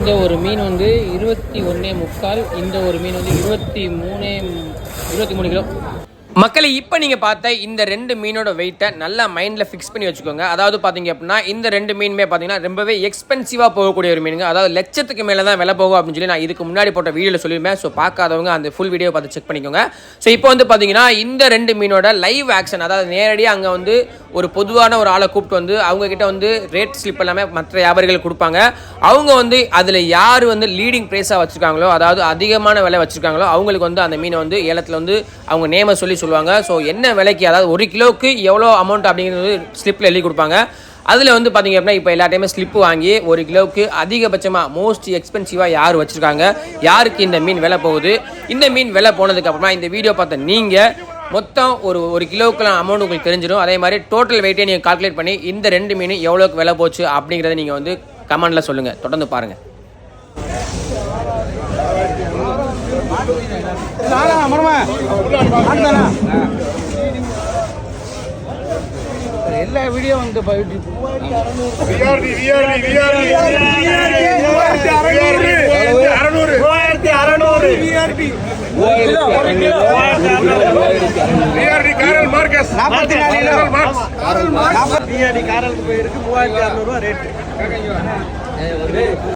இந்த ஒரு மீன் வந்து இருபத்தி ஒன்றே முக்கால் இந்த ஒரு மீன் வந்து இருபத்தி மூணே இருபத்தி மூணு கிலோ. மக்களை இப்போ நீங்கள் பார்த்த இந்த ரெண்டு மீனோட வெயிட்டை நல்லா மைண்டில் ஃபிக்ஸ் பண்ணி வச்சுக்கோங்க. அதாவது பார்த்தீங்க அப்படின்னா இந்த ரெண்டு மீனுமே பார்த்தீங்கன்னா ரொம்பவே எக்ஸ்பென்சிவாக போகக்கூடிய ஒரு மீனுங்க. அதாவது லட்சத்துக்கு மேலே தான் விலை போகும் அப்படின்னு சொல்லி நான் இதுக்கு முன்னாடி போட்ட வீடியோவில் சொல்லியிருந்தேன். ஸோ பார்க்காதவங்க அந்த ஃபுல் வீடியோ பார்த்து செக் பண்ணிக்கோங்க. ஸோ இப்போ வந்து பார்த்தீங்கன்னா இந்த ரெண்டு மீனோட லைவ் ஆக்ஷன் அதாவது நேரடியாக அங்கே வந்து ஒரு பொதுவான ஒரு ஆளை கூப்பிட்டு வந்து அவங்கக்கிட்ட வந்து ரேட் ஸ்லிப் எல்லாமே மற்ற வியாபாரிகள் கொடுப்பாங்க. அவங்க வந்து அதில் யார் வந்து லீடிங் ப்ரைஸாக வச்சுருக்காங்களோ அதாவது அதிகமான விலை வச்சுருக்காங்களோ அவங்களுக்கு வந்து அந்த மீனை வந்து ஏலத்தில் வந்து அவங்க நேமை சொல்லி சொல்லுவாங்க. ஸோ என்ன விலைக்கு அதாவது ஒரு கிலோவுக்கு எவ்வளோ அமௌண்ட் அப்படிங்கிறது ஸ்லிப்பில் எழுதி கொடுப்பாங்க. அதில் வந்து பார்த்திங்க அப்படின்னா இப்போ எல்லா டைமே ஸ்லிப் வாங்கி ஒரு கிலோவுக்கு அதிகபட்சமாக மோஸ்ட் எக்ஸ்பென்சிவாக யார் வச்சுருக்காங்க? யாருக்கு இந்த மீன் விலை போகுது? இந்த மீன் விலை போனதுக்கப்புறமா இந்த வீடியோ பார்த்த நீங்கள் மொத்தம் ஒரு ஒரு கிலோவுக்குலாம் அமௌண்ட் உங்களுக்கு தெரிஞ்சிடும் அதே மாதிரி டோட்டல் வெயிட்டே நீங்கள் கால்குலேட் பண்ணி இந்த ரெண்டு மீன் எவ்வளோக்கு விலை போச்சு அப்படிங்கிறத நீங்கள் வந்து கமெண்டில் சொல்லுங்கள் தொடர்ந்து பாருங்கள் எல்லா வீடியோ வந்து நாற்பத்தி நாலு காரலுக்கு போயிருக்கு மூவாயிரத்தி அறுநூறுவா ரேட்டு